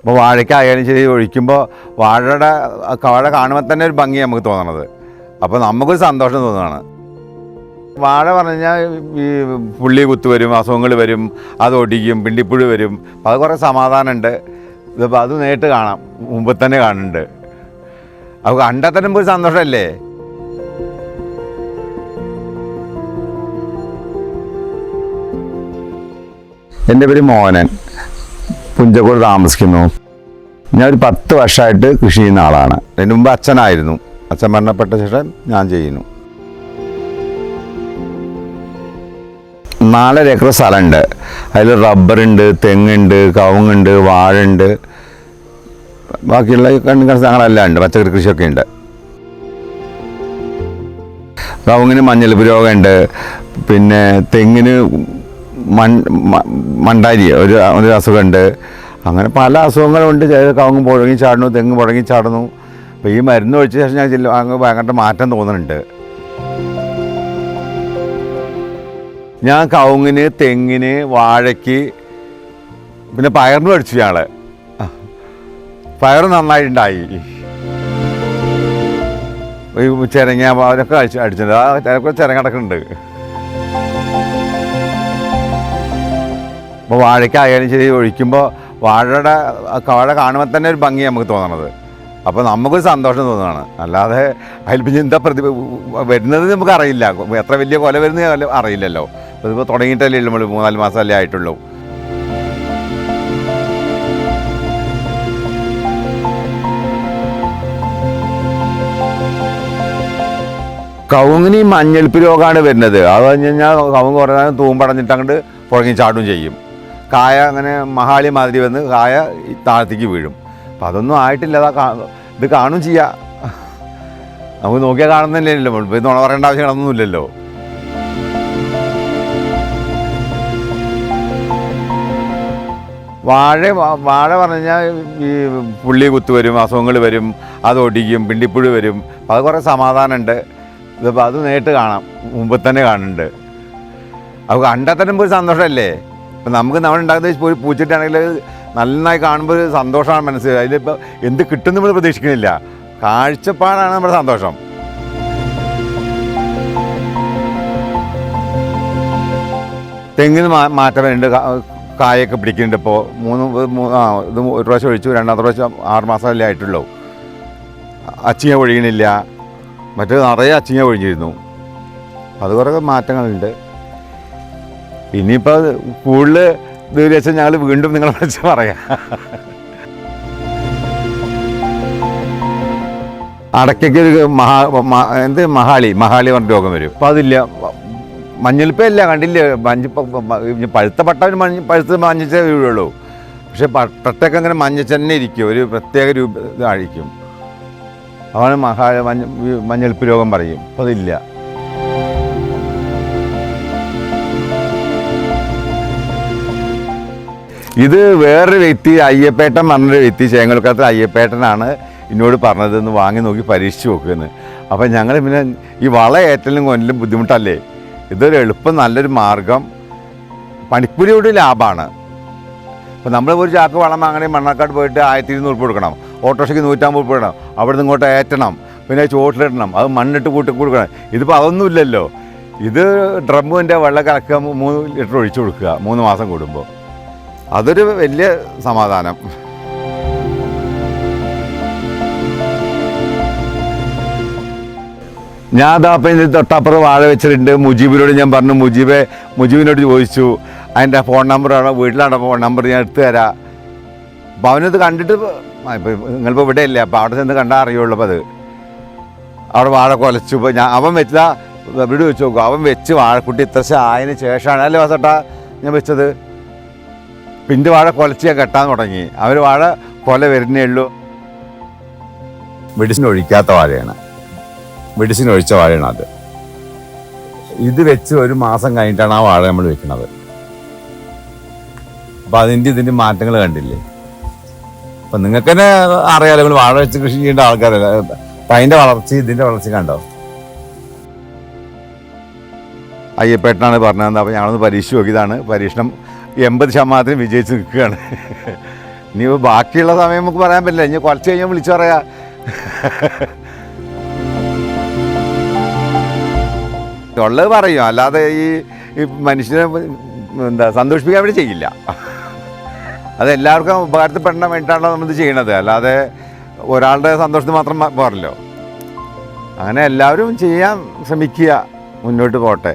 അപ്പോൾ വാഴയ്ക്കായാലും ശരി ഒഴിക്കുമ്പോൾ വാഴയുടെ വാഴ കാണുമ്പോൾ തന്നെ ഒരു ഭംഗി നമുക്ക് തോന്നണത്. അപ്പോൾ നമുക്കൊരു സന്തോഷം തോന്നുകയാണ് വാഴ പറഞ്ഞു കഴിഞ്ഞാൽ ഈ പുള്ളി കുത്ത് വരും അസുഖങ്ങൾ വരും അത് ഒടിക്കും പിണ്ടിപ്പുഴു വരും. അപ്പോൾ അത് കുറേ സമാധാനമുണ്ട്. ഇതിപ്പോൾ അത് നേരിട്ട് കാണാം മുമ്പ് തന്നെ കാണുന്നുണ്ട്. അപ്പോൾ കണ്ടാൽ തന്നെ ഒരു സന്തോഷമല്ലേ? എന്റെ പേര് മോഹനൻ. പുഞ്ചക്കോട് താമസിക്കുന്നു. ഞാൻ ഒരു പത്ത് വർഷമായിട്ട് കൃഷി ചെയ്യുന്ന ആളാണ്. അതിന് മുമ്പ് അച്ഛനായിരുന്നു. അച്ഛൻ മരണപ്പെട്ട ശേഷം ഞാൻ ചെയ്യുന്നു. നാലര ഏക്കർ സ്ഥലമുണ്ട്. അതിൽ റബ്ബറുണ്ട് തെങ്ങുണ്ട് കവുങ്ങുണ്ട് വാഴുണ്ട്. ബാക്കിയുള്ള കണ്ണു സ്ഥലങ്ങളെല്ലാം ഉണ്ട്. പച്ചക്കറി കൃഷിയൊക്കെ ഉണ്ട്. കവുങ്ങിന് മഞ്ഞൾ രോഗമുണ്ട് പിന്നെ തെങ്ങിന് മണ്ടാരി ഒരു ഒരു അസുഖമുണ്ട്. അങ്ങനെ പല അസുഖങ്ങളുണ്ട്. ചില കവുങ്ങ് പുഴങ്ങി ചാടുന്നു തെങ്ങ് പുഴങ്ങി ചാടുന്നു. അപ്പോൾ ഈ മരുന്ന് ഒഴിച്ച ശേഷം ഞാൻ ചില അങ്ങ് ഭയങ്കര മാറ്റം തോന്നുന്നുണ്ട്. ഞാൻ കവുങ്ങിന് തെങ്ങിന് വാഴയ്ക്ക് പിന്നെ പയറിന് അടിച്ചു ഞങ്ങൾ പയർ നന്നായിട്ടുണ്ടായി. ഈ ചിരങ്ങ അവരൊക്കെ അടിച്ച് അടിച്ചിട്ടുണ്ട്. ആ ചിലപ്പോൾ ചിരങ്ങ അപ്പോൾ വാഴയ്ക്കായാലും ശരി ഒഴിക്കുമ്പോൾ വാഴയുടെ വാഴ കാണുമ്പോൾ തന്നെ ഒരു ഭംഗി നമുക്ക് തോന്നണത്. അപ്പോൾ നമുക്കൊരു സന്തോഷം തോന്നുകയാണ് അല്ലാതെ അതിൽ പിന്നെ എന്താ പ്രതി വരുന്നത് നമുക്ക് അറിയില്ല. എത്ര വലിയ കൊല വരുന്നത് അറിയില്ലല്ലോ. അതിപ്പോൾ തുടങ്ങിയിട്ടല്ലേ നമ്മൾ മൂന്നാൽ മാസമല്ലേ ആയിട്ടുള്ളൂ. കവുങ്ങിന് ഈ മഞ്ഞൾപ്പ് രോഗമാണ് വരുന്നത്. അത് കഴിഞ്ഞ് കഴിഞ്ഞാൽ കവുങ്ങ് കുറേ നേരം തൂമ്പടഞ്ഞിട്ട് അങ്ങോട്ട് പുഴങ്ങി ചാടും ചെയ്യും. കായ അങ്ങനെ മഹാളി മാതിരി വന്ന് കായ താഴത്തേക്ക് വീഴും. അപ്പം അതൊന്നും ആയിട്ടില്ല അതാ ഇത് കാണും ചെയ്യാം. നമുക്ക് നോക്കിയാൽ കാണുന്നില്ലല്ലോ ഇപ്പം നുണ പറയേണ്ട ആവശ്യങ്ങളൊന്നുമില്ലല്ലോ വാഴ വാഴ പറഞ്ഞു കഴിഞ്ഞാൽ ഈ പുള്ളി കുത്ത് വരും അസുഖങ്ങൾ വരും അത് ഒടിക്കും പിണ്ടിപ്പുഴു വരും. അപ്പം അത് കുറേ സമാധാനമുണ്ട്. ഇതിപ്പോൾ അത് നേരിട്ട് കാണാം മുമ്പ് തന്നെ കാണുന്നുണ്ട്. അപ്പോൾ കണ്ടെത്തുമ്പോൾ ഒരു സന്തോഷമല്ലേ? ഇപ്പം നമുക്ക് നമ്മൾ ഉണ്ടാക്കുന്ന ഒരു പൂച്ചട്ടിയാണെങ്കിൽ നന്നായി കാണുമ്പോൾ ഒരു സന്തോഷമാണ് മനസ്സിൽ അതിലിപ്പോൾ എന്ത് കിട്ടും നമ്മൾ പ്രതീക്ഷിക്കുന്നില്ല. കാഴ്ചപ്പാടാണ് നമ്മുടെ സന്തോഷം. തെങ്ങിന് മാ മാറ്റം വരുന്നുണ്ട്. കായൊക്കെ പിടിക്കുന്നുണ്ട് ഇപ്പോൾ മൂന്ന് ആ ഇത് ഒരു പ്രാവശ്യം ഒഴിച്ചു. രണ്ടാമത്തെ പ്രാവശ്യം ആറ് മാസമല്ലേ ആയിട്ടുള്ളൂ. അച്ചിങ്ങ ഒഴിയണില്ല മറ്റേ നിറയെ അച്ചിങ്ങ ഒഴിഞ്ഞിരുന്നു. അത് കുറേ മാറ്റങ്ങളുണ്ട്. ഇനിയിപ്പോൾ കൂടുതൽ ദൂരം വെച്ചാൽ ഞങ്ങൾ വീണ്ടും നിങ്ങളെ വിളിച്ച് പറയാം. അടയ്ക്കൊക്കെ ഒരു മഹാ എന്ത് മഹാളി മഹാളി പറഞ്ഞ രോഗം വരും. അപ്പോൾ അതില്ല. മഞ്ഞളിപ്പല്ല കണ്ടില്ലേ. മഞ്ഞ പഴുത്ത പട്ട ഒരു മഞ്ഞ പഴുത്ത മഞ്ഞച്ചേ വീഴുള്ളൂ പക്ഷെ പട്ടൊക്കെ അങ്ങനെ മഞ്ഞ തന്നെ ഇരിക്കും. ഒരു പ്രത്യേക രൂപ ഇതായിരിക്കും. അതാണ് മഹാ മഞ്ഞ മഞ്ഞൾപ്പ് മഞ്ഞളിപ്പ് രോഗം പറയും. അപ്പോൾ അതില്ല. ഇത് വേറൊരു വ്യക്തി അയ്യപ്പേട്ടൻ പറഞ്ഞൊരു വ്യക്തി ചേങ്ങൽക്കാലത്ത് അയ്യപ്പേട്ടനാണ് എന്നോട് പറഞ്ഞത് ഒന്ന് വാങ്ങി നോക്കി പരീക്ഷിച്ച് നോക്കുമെന്ന് അപ്പം ഞങ്ങൾ പിന്നെ ഈ വള ഏറ്റലും കൊല്ലും ബുദ്ധിമുട്ടല്ലേ? ഇതൊരു എളുപ്പം നല്ലൊരു മാർഗം. പണിക്കൂലിയോട് ലാഭമാണ് അപ്പം നമ്മൾ ഒരു ചാക്ക് വളം വാങ്ങണേ മണ്ണാക്കാട് പോയിട്ട് ആയിരത്തി ഇരുന്നൂറ് ഉപ്പ് കൊടുക്കണം. ഓട്ടോറിക്ഷയ്ക്ക് നൂറ്റമ്പത് ഉപ്പ് കൊടുക്കണം. അവിടെ നിന്ന് ഇങ്ങോട്ട് ഏറ്റണം. പിന്നെ ചോട്ടിലിടണം അത് മണ്ണിട്ട് കൂട്ടി കൊടുക്കണം. ഇതിപ്പോൾ അതൊന്നുമില്ലല്ലോ ഇത് ഡ്രമ്മിന്റെ വെള്ളം കലക്കുക മൂന്ന് ലിറ്റർ ഒഴിച്ചു കൊടുക്കുക മൂന്ന് മാസം കൂടുമ്പോൾ അതൊരു വലിയ സമാധാനം. ഞാൻ അതാ അപ്പം ഇതിന് തൊട്ടപ്പുറം വാഴ വെച്ചിട്ടുണ്ട്. മുജീബിനോട് ഞാൻ പറഞ്ഞു മുജീബെ മുജീബിനോട് ചോദിച്ചു അതിന്റെ ഫോൺ നമ്പറാണ് വീട്ടിലാണ് ഫോൺ നമ്പർ ഞാൻ എടുത്തു തരാം. അപ്പോൾ അവനത് കണ്ടിട്ട് ഇപ്പം നിങ്ങളിപ്പോൾ ഇവിടെ ഇല്ലേ അപ്പോൾ അവിടെ ചെന്ന് കണ്ടാൽ അറിയുള്ളൂ അത്. അവിടെ വാഴ കൊലച്ചു. ഇപ്പോൾ ഞാൻ അവൻ വെച്ചാൽ വീട് വെച്ച് നോക്കും അവൻ വെച്ച് വാഴക്കുട്ടി ഇത്ര ആയതിന് ശേഷമാണ്. അല്ലേ വാസട്ടാ ഞാൻ വെച്ചത്? പിന്നെ വാഴ കൊലച്ച് കെട്ടാൻ തുടങ്ങി. അവർ വാഴ കൊല വരുന്നേ ഉള്ളൂ. മെഡിസിൻ ഒഴിക്കാത്ത വാഴയാണ്. മെഡിസിൻ ഒഴിച്ച വാഴയാണ് അത്. ഇത് വെച്ച് ഒരു മാസം കഴിഞ്ഞിട്ടാണ് ആ വാഴ നമ്മൾ വെക്കുന്നത്. അപ്പം അതിന്റെ ഇതിന്റെ മാറ്റങ്ങൾ കണ്ടില്ലേ? അപ്പം നിങ്ങൾക്ക് തന്നെ അറിയാലോ നിങ്ങൾ വാഴ വെച്ച് കൃഷി ചെയ്യേണ്ട ആൾക്കാരല്ല. അപ്പം അതിന്റെ വളർച്ച ഇതിന്റെ വളർച്ച കണ്ടോ? അയ്യപ്പേട്ടനാണ് പറഞ്ഞത് അപ്പോൾ ഞങ്ങളൊന്ന് പരീക്ഷ നോക്കിയതാണ് പരീക്ഷണം എൺപത് ശതമാനത്തിന് വിജയിച്ച് നിൽക്കുകയാണ്. ഇനി ബാക്കിയുള്ള സമയം നമുക്ക് പറയാൻ പറ്റില്ല. ഇനി കുറച്ച് കഴിഞ്ഞാൽ വിളിച്ചു പറയാം. ഉള്ളത് പറയും. അല്ലാതെ ഈ മനുഷ്യനെ എന്താ സന്തോഷിപ്പിക്കാൻ വേണ്ടി ചെയ്യില്ല. അത് എല്ലാവർക്കും ഉപകാരത്തിൽപ്പെടാൻ വേണ്ടിയിട്ടാണല്ലോ നമ്മളിത് ചെയ്യണത്. അല്ലാതെ ഒരാളുടെ സന്തോഷത്തിന് മാത്രം പോരല്ലോ അങ്ങനെ എല്ലാവരും ചെയ്യാൻ ശ്രമിക്കുക. മുന്നോട്ട് പോട്ടെ